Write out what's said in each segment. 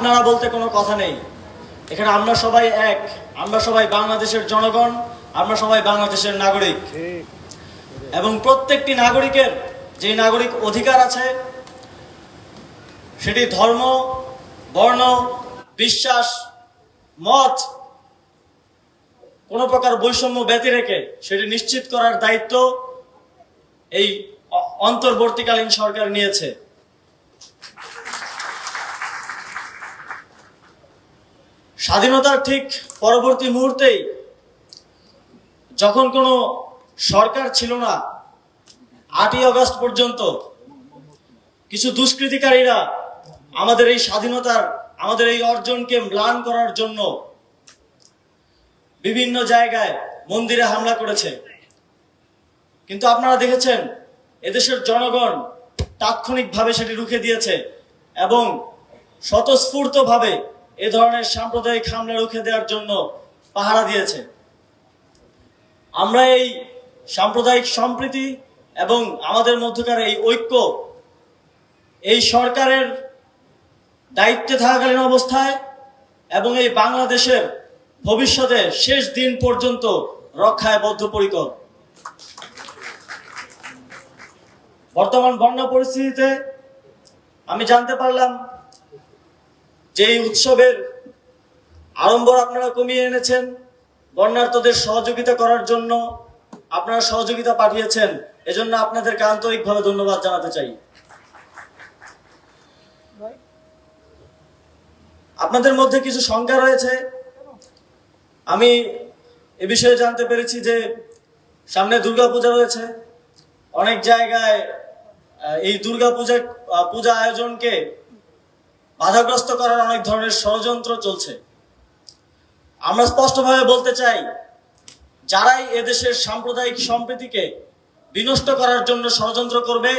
আপনারা বলতে কোনো কথা নেই। এখানে আমরা সবাই এক, আমরা সবাই বাংলাদেশের জনগণ, আমরা সবাই বাংলাদেশের নাগরিক। এবং প্রত্যেকটি নাগরিকের যে নাগরিক অধিকার আছে, সেটি ধর্ম, বর্ণ, বিশ্বাস, মত, কোনো প্রকার বৈষম্য ব্যতি রেখে সেটি নিশ্চিত করার দায়িত্ব এই অন্তর্বর্তীকালীন সরকার নিয়েছে। স্বাধীনতার ঠিক পরবর্তী মুহূর্তেই যখন কোনো সরকার ছিল না, আটই আগস্ট পর্যন্ত কিছু দুষ্কৃতিকারীরা আমাদের এই স্বাধীনতার, আমাদের এই অর্জনকে ম্লান করার জন্য বিভিন্ন জায়গায় মন্দিরে হামলা করেছে। কিন্তু আপনারা দেখেছেন, এদেশের জনগণ তাৎক্ষণিকভাবে সেটি রুখে দিয়েছে এবং স্বতঃস্ফূর্তভাবে এ ধরনের সাম্প্রদায়িক হামলা রুখে দেওয়ার জন্য পাহারা দিয়েছে। আমরা এই সাম্প্রদায়িক সম্প্রীতি এবং আমাদের মধ্যকার এই ঐক্য, এই সরকারের দায়িত্বে থাকাকালীন অবস্থায় এবং এই বাংলাদেশের ভবিষ্যতে শেষ দিন পর্যন্ত রক্ষায় বদ্ধপরিকর। বর্তমান বন্যা পরিস্থিতিতে আমি জানতে পারলাম যে উৎসবের আড়ম্বর আপনারা কমিয়ে এনেছেন বন্যার্থদের সহযোগিতা করার জন্য আপনারা সহযোগিতা পাঠিয়েছেন, এজন্য আপনাদেরকে আন্তরিকভাবে ধন্যবাদ জানাতে চাই। আপনাদের মধ্যে কিছু শঙ্কা রয়েছে। আমি এ বিষয়ে জানতে পেরেছি যে সামনে দুর্গাপূজা রয়েছে। অনেক জায়গায় এই দুর্গাপূজা পূজা আয়োজনকে বাধাগ্রস্ত করার অনেক ধরনের ষড়যন্ত্র চলছে। আমরা স্পষ্টভাবে বলতে চাই, যারাই এদেশের সাম্প্রদায়িক সম্প্রীতিকে বিনষ্ট করার জন্য ষড়যন্ত্র করবে,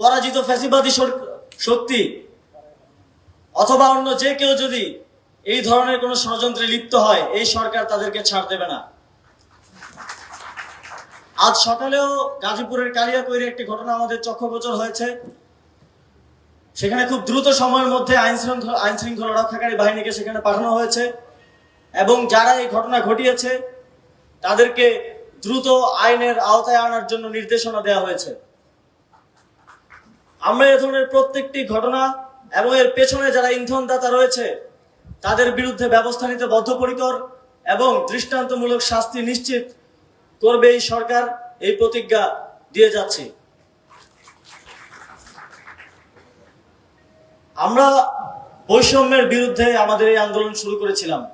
পরাজিত ফ্যাসিবাদী শক্তি, অথবা অন্য যে কেউ যদি এই ধরনের কোনো ষড়যন্ত্রে লিপ্ত হয়, এই সরকার তাদেরকে ছাড় দেবে না। আজ সকালেও গাজীপুরের কালিয়াকৈরে একটি ঘটনা আমাদের চক্ষগোচর হয়েছে। সেখানে খুব দ্রুত সময়ের মধ্যে আইন শৃঙ্খলা আইন শৃঙ্খলা রক্ষাকারী বাহিনীকে সেখানে পাঠানো হয়েছে এবং যারা এই ঘটনা ঘটিয়েছে, তাদেরকে দ্রুত আইনের আওতায় আনার জন্য নির্দেশনা দেওয়া হয়েছে। আমরা এ ধরনের প্রত্যেকটি ঘটনা এবং এর পেছনে যারা ইন্ধনদাতা রয়েছে, তাদের বিরুদ্ধে ব্যবস্থা নিতে বদ্ধপরিকর এবং দৃষ্টান্তমূলক শাস্তি নিশ্চিত করবে এই সরকার এই প্রতিজ্ঞা দিয়ে যাচ্ছে। আমরা বৈষম্যের বিরুদ্ধে আমাদের এই আন্দোলন শুরু করেছিলাম।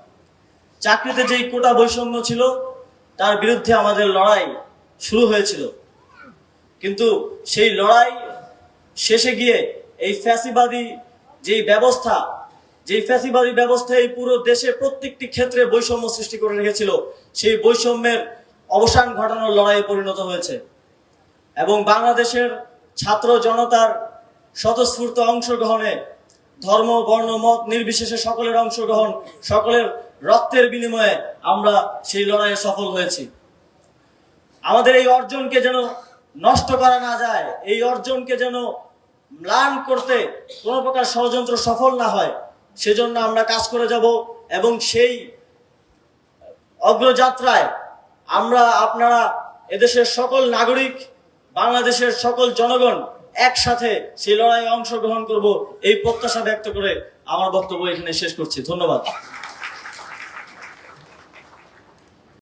চাকরিতে যেই কোটা বৈষম্য ছিল, তার বিরুদ্ধে আমাদের লড়াই শুরু হয়েছিল। কিন্তু সেই লড়াই শেষে গিয়ে এই ফ্যাসিবাদী যেই ব্যবস্থা, যেই ফ্যাসিবাদী ব্যবস্থা এই পুরো দেশে প্রত্যেকটি ক্ষেত্রে বৈষম্য সৃষ্টি করে রেখেছিল, সেই বৈষম্যের অবসান ঘটানোর লড়াইয়ে পরিণত হয়েছে। এবং বাংলাদেশের ছাত্র জনতার স্বতঃস্ফূর্ত অংশগ্রহণে ধর্ম, বর্ণ, মত নির্বিশেষে সকলের অংশগ্রহণ, সকলের রক্তের বিনিময়ে আমরা সেই লড়াইয়ে সফল হয়েছি। আমাদের এই অর্জনকে যেন নষ্ট করা না যায়, এই অর্জনকে যেন ম্লান করতে কোনো প্রকার ষড়যন্ত্র সফল না হয়, সেজন্য আমরা কাজ করে যাব এবং সেই অগ্রযাত্রায় আমরা আপনারা এদেশের সকল নাগরিক, বাংলাদেশের সকল জনগণ একসাথে সেই লড়াইয়ে অংশগ্রহণ করব এই প্রত্যাশা ব্যক্ত করে আমার বক্তব্য এখানে শেষ করছি। ধন্যবাদ।